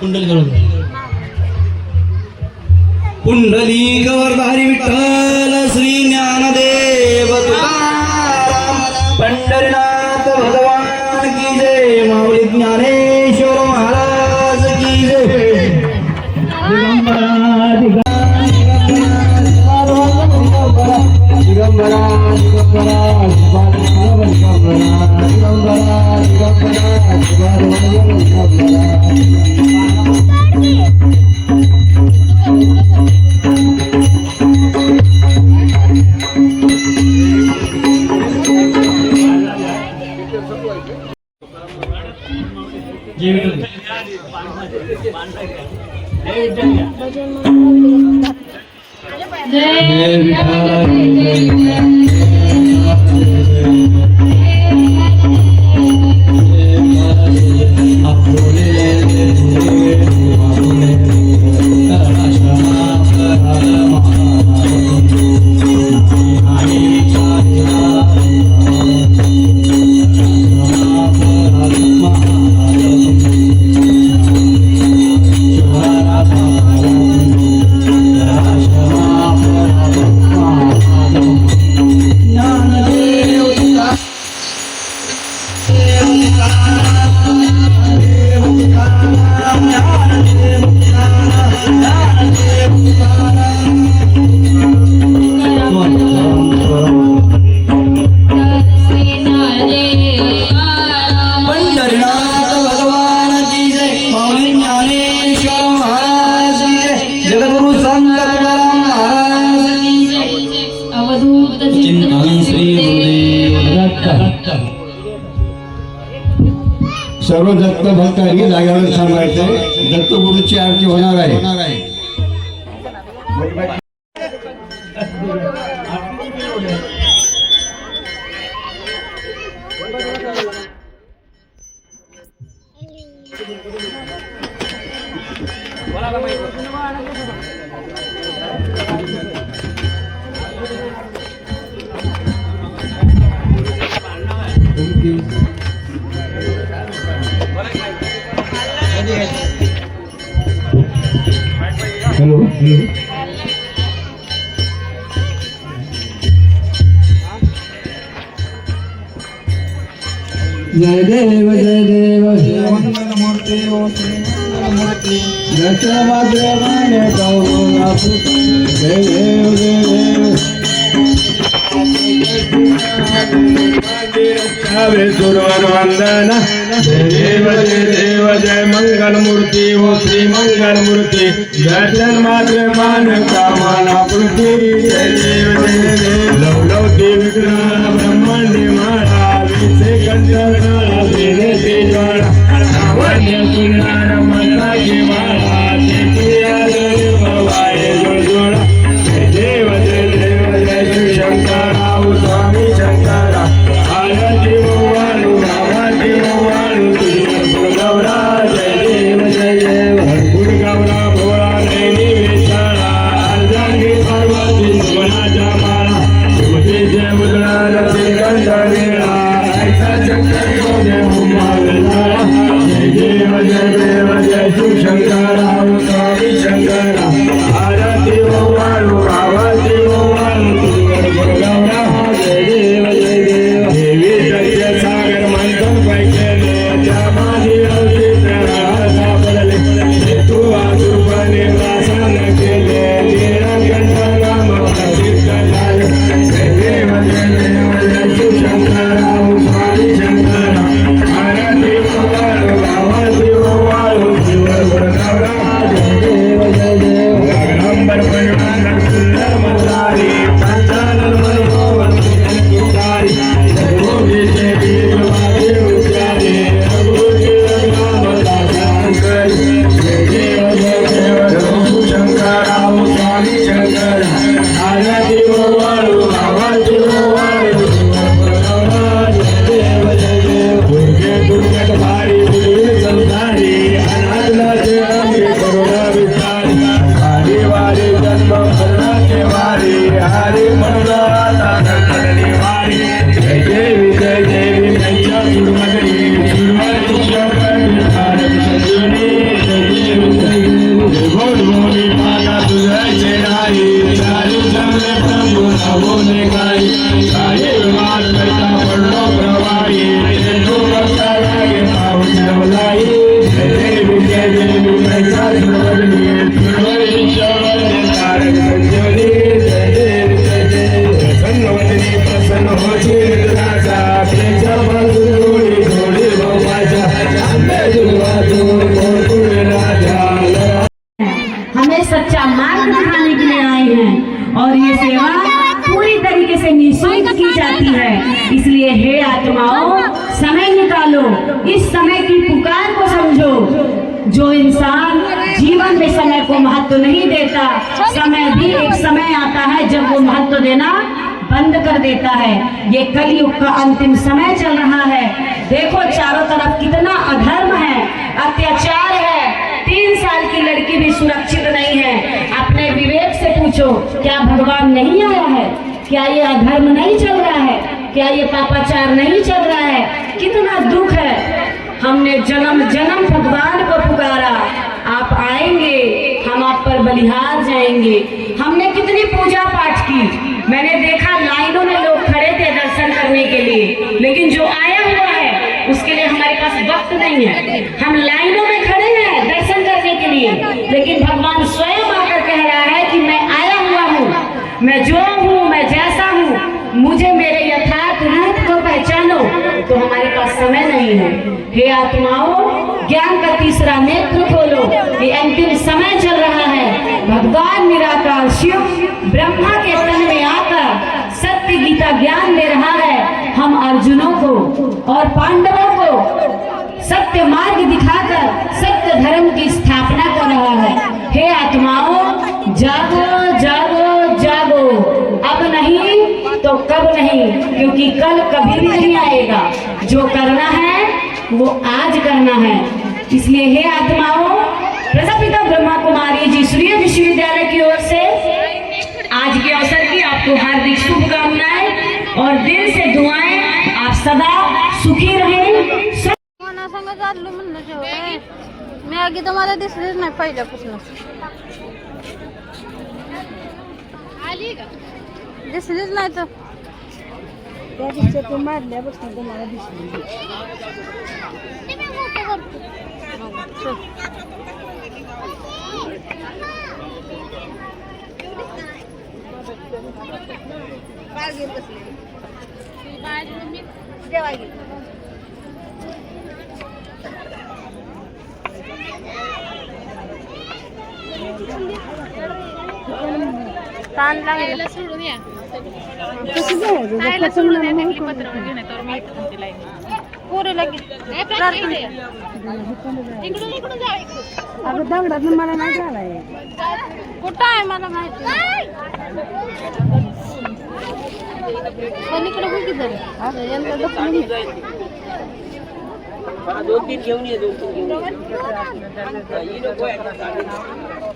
कुंडली करून कुंडली गवर्धारी विठ्ठल श्री ज्ञानदेव तुकाराम पंढरीनाथ भगवान की जय माऊली ज्ञानेश्वर महाराज की जय दिगंबरा दिगंबरा दिगंबरा જીવનું જય વિઠાઈ જય सर्व दत्त भक्त ही जागेवर थांबायचे. दत्तगुरूची आरती होणार आहे. हॅलो जय देव जय देव माद्रमान गौरा जय देव जय देव। वंदना। देव जय देव जय मंगल मूर्ती हो श्री मंगल मूर्ती दर्शन मात्र मान कामना पृथ्वी जय देव जय देव लव देव विग्रह ब्रह्मांड मारा विषय की जय देव जय देव जय श्री शंकर स्वामी शंकर। Yeah. का मार्ग दिखाने के लिए आए हैं। और ये सेवा पूरी तरीके से निःशुल्क की जाती है। इसलिए हे आत्माओं, समय निकालो। इस समय की पुकार को समझो। जो इंसान जीवन में समय को महत्व नहीं देता, समय भी एक समय आता है जब वो महत्व देना बंद कर देता है। ये कलयुग का अंतिम समय चल रहा है। देखो, चारों तरफ़ कितना अधर्म है, अत्याचार है। तीन साल की लड़की भी सुरक्षित नहीं है। अपने विवेक से पूछो, क्या भगवान नहीं आया है? क्या ये अधर्म नहीं चल रहा है? क्या ये पापाचार नहीं चल रहा है? कितना दुख है। हमने जन्म जन्म भगवान को पुकारा। आप आएँगे, हम आप पर बलिहार जाएँगे। हमने कितनी पूजा पाठ की? मैंने देखा लाइनों में लोग खड़े थे दर्शन करने के लिए। लेकिन जो आया हुआ है, उसके लिए हमारे पास वक्त नहीं है। हम लाइनों में खड़े हैं दर्शन करने के लिए लेकिन भगवान स्वयं आकर कह रहा है कि मैं आया हुआ हूँ। मैं जो हूँ, मैं जैसा हूँ। मुझे मेरे यथार्थ रूप को पहचानो तो हमारे पास समय नहीं है। हे आत्माओं, ज्ञान का तीसरा नेत्र खोलो। ये अंतिम समय चल रहा है। भगवान निराकार शिव ब्रह्मा के तन में आकर सत्य गीता ज्ञान दे रहा है। हम अर्जुनों को और पांडवों को सत्य मार्ग सत्य धर्म की स्थापना कर रहा है। हे आत्माओं, जागो जागो जागो। अब नहीं तो कब नहीं? क्योंकि कल कभी भी नहीं आएगा। जो करना है, वो आज करना है। इसलिए हे आत्माओं, प्रजापिता ब्रह्मा कुमारी जी सूर्य विश्वविद्यालय की ओर से आज के अवसर की आपको हार्दिक शुभकामनाएँ और दिल से दुआएँ। आप सदा सुखी रहें। मी आगी तर मला दिसलीच नाही पहिल्यापासून. आली का? दिसलीच नाही तर. त्या दिवशी तू मारल्यापासून तुम्हाला दिसली ताण लागला कसं जायचं जर पचन नाही मग पोरीला अगं दगडात मला नाही झालाय कुठं आहे मला माहिती पण इकडे बघी जरा यंदा ढकलून हा? जेवणानं जवळ जवळ माणसं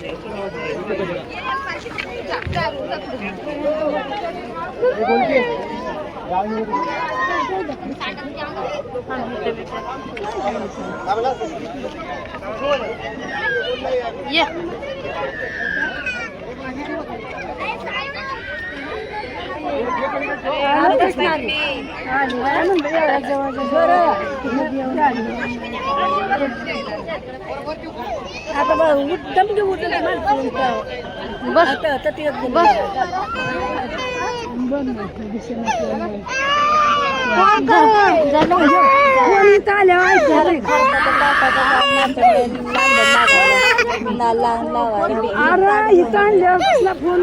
爷爷买这个在我们这边嗯好的好的好的好 आता मुद्दम घेऊ बस आता ते बस आल्यावर फोन